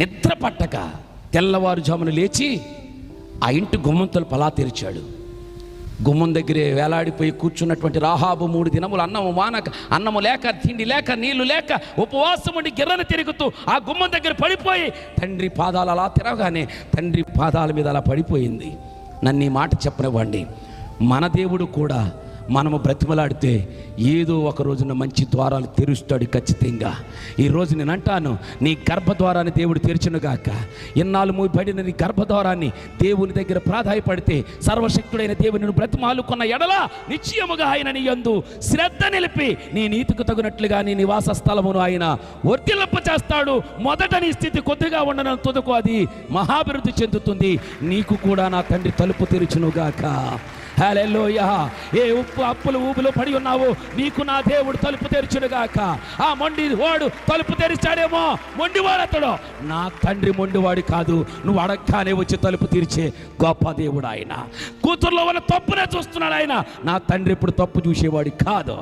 నిద్ర పట్టక తెల్లవారుజామున లేచి ఆ ఇంటి గుమ్మంతలు పలా తెరిచాడు. గుమ్మం దగ్గరే వేలాడిపోయి కూర్చున్నటువంటి రాహాబు మూడు దినములు అన్నము మానక అన్నము లేక తిండి లేక నీళ్ళు లేక ఉపవాసం ఉండి గిర్రను తిరుగుతూ ఆ గుమ్మం దగ్గర పడిపోయి తండ్రి పాదాలు అలా తిరగగానే తండ్రి పాదాల మీద అలా పడిపోయింది. నన్ను ఈ మాట చెప్పనివ్వండి. మన దేవుడు కూడా మనము బ్రతిమలాడితే ఏదో ఒక రోజున మంచి ద్వారాలు తెరుస్తాడు ఖచ్చితంగా. ఈ రోజు నేను అంటాను నీ గర్భద్వారాన్ని దేవుడు తెరిచినగాక ఇన్నాళ్ళు మూయబడిన నీ గర్భద్వారాన్ని దేవుని దగ్గర ప్రాధాయపడితే సర్వశక్తుడైన దేవుని బ్రతిమాలుకున్న ఎడల నిశ్చయముగా ఆయన నీ యందు శ్రద్ధ నిలిపి నీ నీతికి తగినట్లుగా నీ నివాస స్థలమును ఆయన వర్తిల్లింప చేస్తాడు మొదట నీ స్థితి కొద్దిగా ఉండడం తుదకు అది మహాభివృద్ధి చెందుతుంది. నీకు కూడా నా తండ్రి తలుపు తెరుచునుగాక. హల్లెలూయా. ఏ ఉప్పు అప్పులు ఊబులు పడి ఉన్నావు నీకు నా దేవుడు తలుపు తెరిచుడుగాక ఆ మొండి వాడు తలుపు తెరిచాడేమో మొండివాడు అతడు నా తండ్రి మొండివాడు కాదు నువ్వు అడగగానే వచ్చి తలుపు తీర్చే గొప్ప దేవుడు ఆయన. కూతుర్లో ఉన్న తప్పునే చూస్తున్నాడు ఆయన. నా తండ్రి ఇప్పుడు తప్పు చూసేవాడు కాదు.